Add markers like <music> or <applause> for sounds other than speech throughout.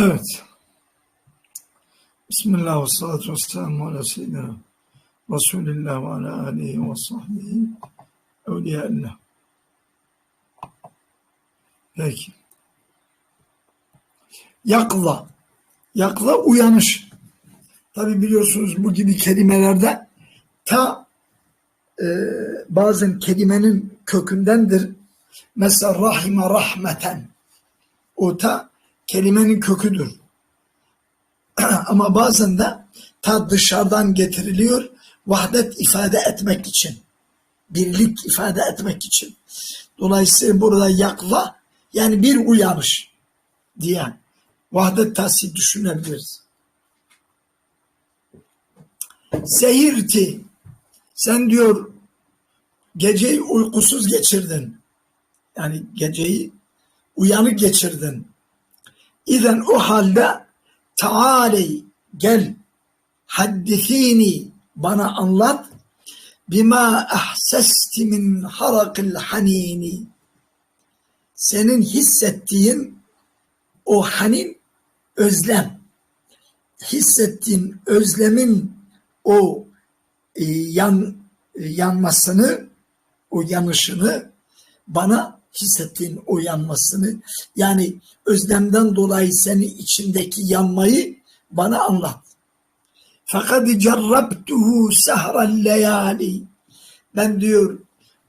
Evet. Bismillah ve salatu ve selamu ala seyyidina Resulillah ve ala alihi ve sahbihi evliyaillah. Peki. Yakla. Yakla uyanış. Tabi biliyorsunuz bu gibi kelimelerde ta e, bazen kelimenin kökündendir. Mesela rahime rahmeten. O ta kelimenin köküdür. <clears throat> Ama bazen de ta dışarıdan getiriliyor vahdet ifade etmek için. Birlik ifade etmek için. Dolayısıyla burada yakla yani bir uyanış diye vahdet tahsil düşünebiliriz. Sehirti sen diyor geceyi uykusuz geçirdin. Yani geceyi uyanık geçirdin. İzen o halde taali gel haddithini bana anlat. Bima ahsesti min harakil hanini. Senin hissettiğin o hanin özlem. Hissettiğin özlemin o e, yan e, yanmasını o yanışını bana hissettiğin o yanmasını yani özlemden dolayı seni içindeki yanmayı bana anlat. Fakat cerrabtuhu sehral leyali ben diyor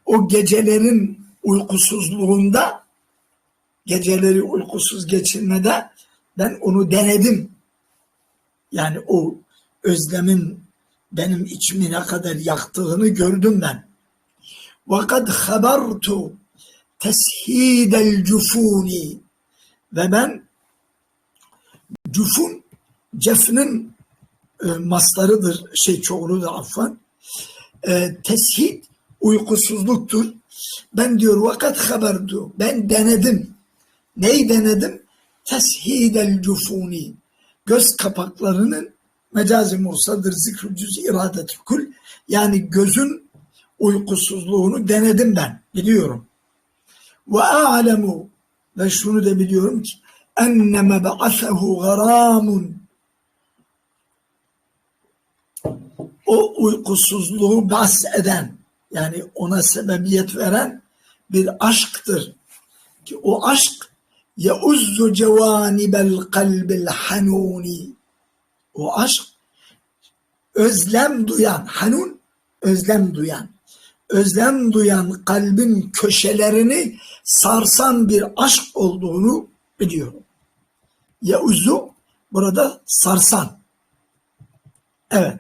o gecelerin uykusuzluğunda geceleri uykusuz geçirmede ben onu denedim. Yani o özlemin benim içimi ne kadar yaktığını gördüm ben. Vakat habertu teshidel cufuni. Ve ben cufun cefnin e, maslarıdır şey çoğuludur affan. E, teshid uykusuzluktur. Ben diyor vakat haberdu ben denedim. Neyi denedim? Teshidel cufuni. Göz kapaklarının mecazi mursadır zikrü cüz iradet kul. Yani gözün uykusuzluğunu denedim ben biliyorum ve a'lemu. Ve şunu da biliyorum ki enne ba'asehu garamun. O uykusuzluğu bahs eden yani ona sebebiyet veren bir aşktır. Ki o aşk yeuzzu cevanibel kalbil hanuni. O aşk özlem duyan hanun özlem duyan özlem duyan kalbin köşelerini sarsan bir aşk olduğunu biliyorum. Yauzu burada sarsan. Evet.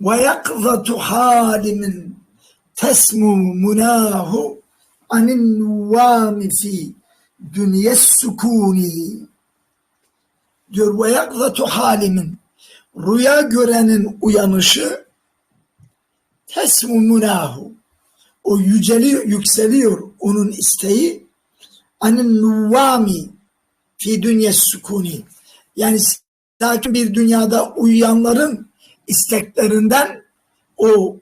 Ve yakzatu halimin tesmu munahu anin nuvami fi dünyes sukuni diyor ve yakzatu halimin rüya görenin uyanışı tesmu munahu o yüceliyor, yükseliyor onun isteği anin nuvami fi dünya sukuni yani sakin bir dünyada uyuyanların isteklerinden o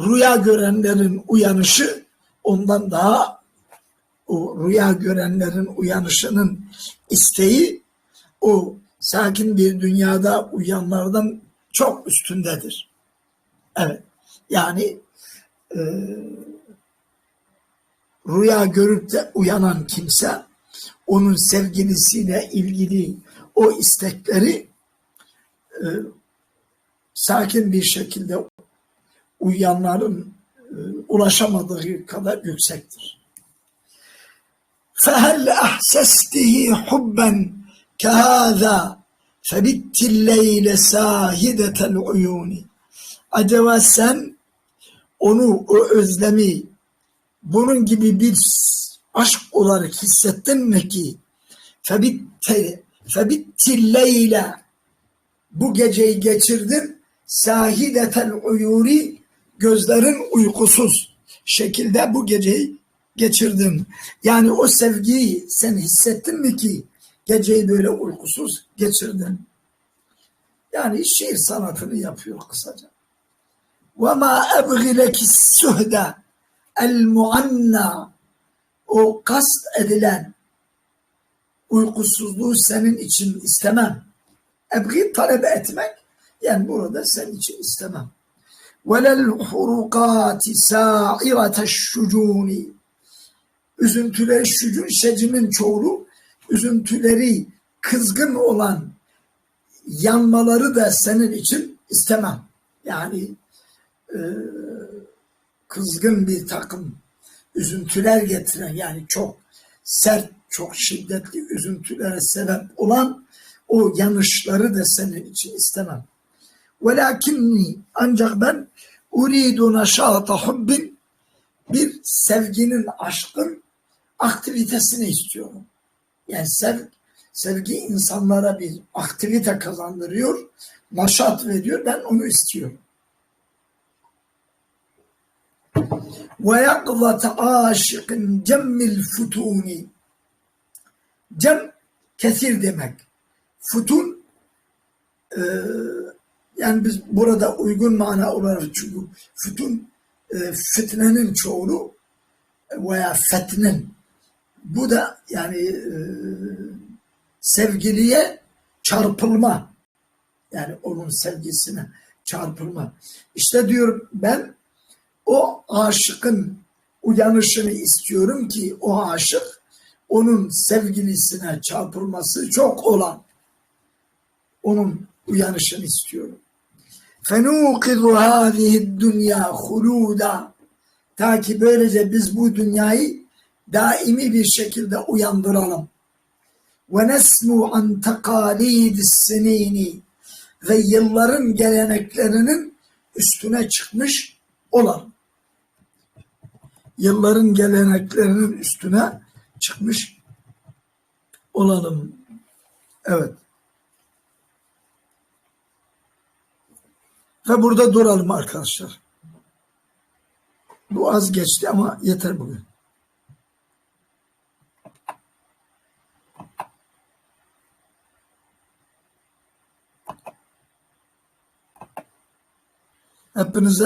rüya görenlerin uyanışı ondan daha o rüya görenlerin uyanışının isteği o sakin bir dünyada uyanlardan çok üstündedir. Evet. Yani e, rüya görüp de uyanan kimse onun sevgilisiyle ilgili o istekleri e, sakin bir şekilde uyuyanların e, ulaşamadığı kadar yüksektir. فهل أحسسته حبا كهذا فبت الليل ساهدة العيون Acaba sen onu, o özlemi bunun gibi bir aşk olarak hissettin mi ki febitte febitte bu geceyi geçirdin sahidetel uyuri gözlerin uykusuz şekilde bu geceyi geçirdin. Yani o sevgiyi sen hissettin mi ki geceyi böyle uykusuz geçirdin. Yani şiir sanatını yapıyor kısaca. وَمَا أَبْغِ لَكِ السُّهْدَ الْمُعَنَّى O kast edilen, uykusuzluğu senin için istemem. Ebgi talep etmek yani burada senin için istemem. Velel hurukati sa'irate şucuni üzüntüleri şucun şecinin çoğulu üzüntüleri kızgın olan yanmaları da senin için istemem. Yani e, kızgın bir takım üzüntüler getiren yani çok sert, çok şiddetli üzüntülere sebep olan o yanışları da senin için istemem. Velakinni ancak ben uridu naşata hubbin bir sevginin, aşkın aktivitesini istiyorum. Yani sev, sevgi insanlara bir aktivite kazandırıyor, naşat veriyor. Ben onu istiyorum. Yakzat aşıkın cemmil futuni. Cem kesir demek. Futun e, yani biz burada uygun mana olarak çünkü futun e, fitnenin çoğulu veya fetnin bu da yani e, sevgiliye çarpılma yani onun sevgisine çarpılma. İşte diyor ben o aşıkın uyanışını istiyorum ki o aşık onun sevgilisine çarpılması çok olan onun uyanışını istiyorum. Fenuqidu hâzihi dünya hulûda ta ki böylece biz bu dünyayı daimi bir şekilde uyandıralım. Ve nesmu an takalidis ve yılların geleneklerinin üstüne çıkmış olalım. Yılların geleneklerinin üstüne çıkmış olalım. Evet. Ve burada duralım arkadaşlar. Bu az geçti ama yeter bugün. Hepinize